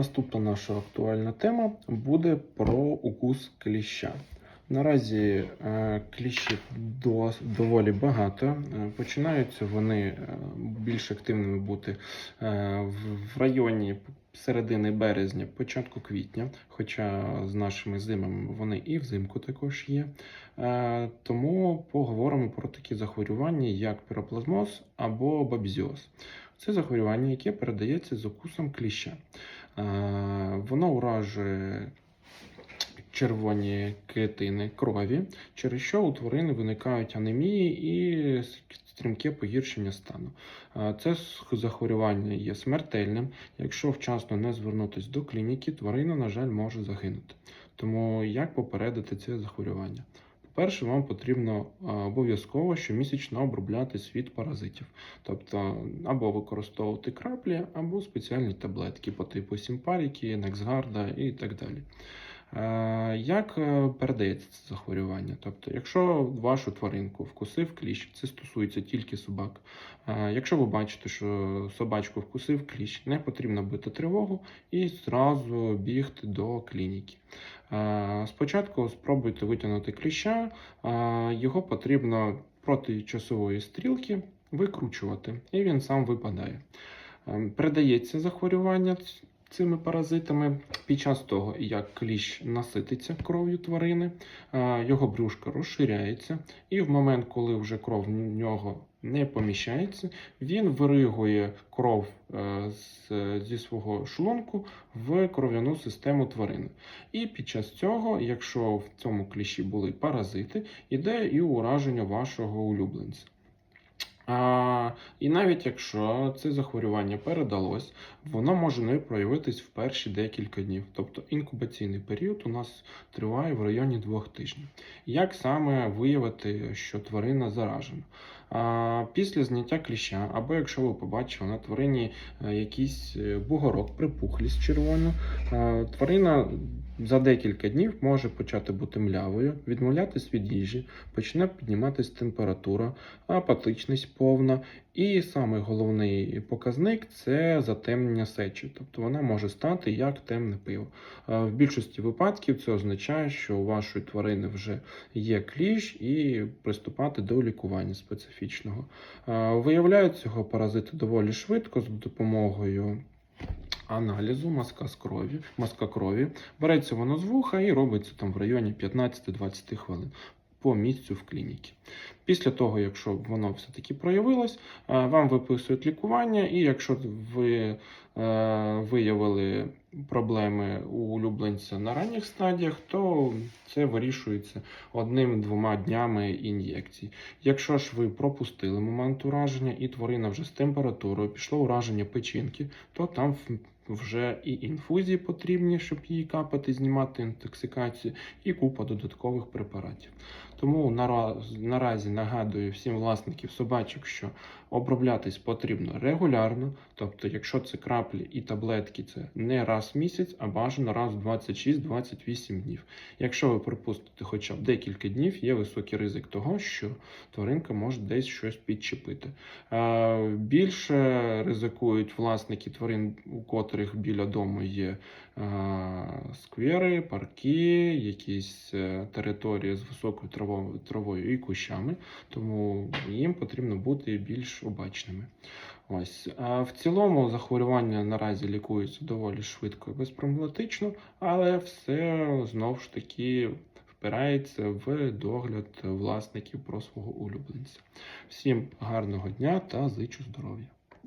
Наступна наша актуальна тема буде про укус кліща. Наразі е, кліщів доволі багато. Е, Починаються вони е, більш активними бути в- районі середини березня, початку квітня, хоча з нашими зимами вони і взимку також є. Тому поговоримо про такі захворювання, як піроплазмоз або бабзіоз. Це захворювання, яке передається з укусом кліща. Е, Воно уражує червоні клітини крові, через що у тварини виникають анемії і стрімке погіршення стану. Е, Це захворювання є смертельним. Якщо вчасно не звернутися до клініки, тварина, на жаль, може загинути. Тому як попередити це захворювання? По-перше, вам потрібно е, обов'язково щомісячно обробляти світ паразитів, тобто або використовувати краплі, або спеціальні таблетки по типу Сімпаріки, Нексгарда і так далі. Як е, передається це захворювання? Тобто, якщо вашу тваринку вкусив кліщ, це стосується тільки собак. Е, Якщо ви бачите, що собачку вкусив кліщ, не потрібно бити тривогу і зразу бігти до клініки. Е, Спочатку спробуйте витягнути кліща, його потрібно проти часової стрілки викручувати, і він сам випадає. Е, Передається захворювання цими паразитами під час того, як кліщ насититься кров'ю тварини, його брюшко розширяється, і в момент, коли вже кров в нього не поміщається, він виригує кров е, зі свого шлунку в кров'яну систему тварини. І під час цього, якщо в цьому кліщі були паразити, іде і ураження вашого улюбленця. А, і навіть якщо це захворювання передалось, воно може не проявитись в перші декілька днів. Тобто інкубаційний період у нас триває в районі двох тижнів. Як саме виявити, що тварина заражена? Після зняття кліща, або якщо ви побачили на тварині е, якийсь е, бугорок, припухлість червону, е, тварина за декілька днів може почати бути млявою, відмовлятись від їжі, почне підніматись температура, апатичність повна. І самий головний показник це затемнення сечі, тобто вона може стати як темне пиво. В більшості випадків це означає, що у вашої тварини вже є кліщ і приступати до лікування специфічного. Е, Виявляють цього паразити доволі швидко з допомогою. Аналізу мазка з крові, мазка крові. Береться воно з вуха і робиться там в районі 15-20 хвилин по місцю в клініці. Після того, якщо воно все-таки проявилось, е, вам виписують лікування, і якщо ви е, виявили проблеми у улюбленця на ранніх стадіях, то це вирішується одним-двома днями ін'єкцій. Якщо ж ви пропустили момент ураження і тварина вже з температурою пішло ураження печінки, то там вже і інфузії потрібні, щоб її капати, знімати інтоксикацію, і купа додаткових препаратів. Тому наразі нагадую всім власників собачок, що оброблятись потрібно регулярно. Тобто, якщо це краплі і таблетки, це не раз в місяць, а бажано раз в 26-28 днів. Якщо ви пропустите хоча б декілька днів, є високий ризик того, що тваринка може десь щось підчепити. Е, Більше ризикують власники тварин, у котрих біля дому є е, сквери, парки, якісь е, території з високою травою, травою і кущами, тому їм потрібно бути більш обачними. Ось в цілому захворювання наразі лікується доволі швидко і безпроблематично, але все знову ж таки впирається в догляд власників про свого улюбленця. Всім гарного дня та зичу здоров'я!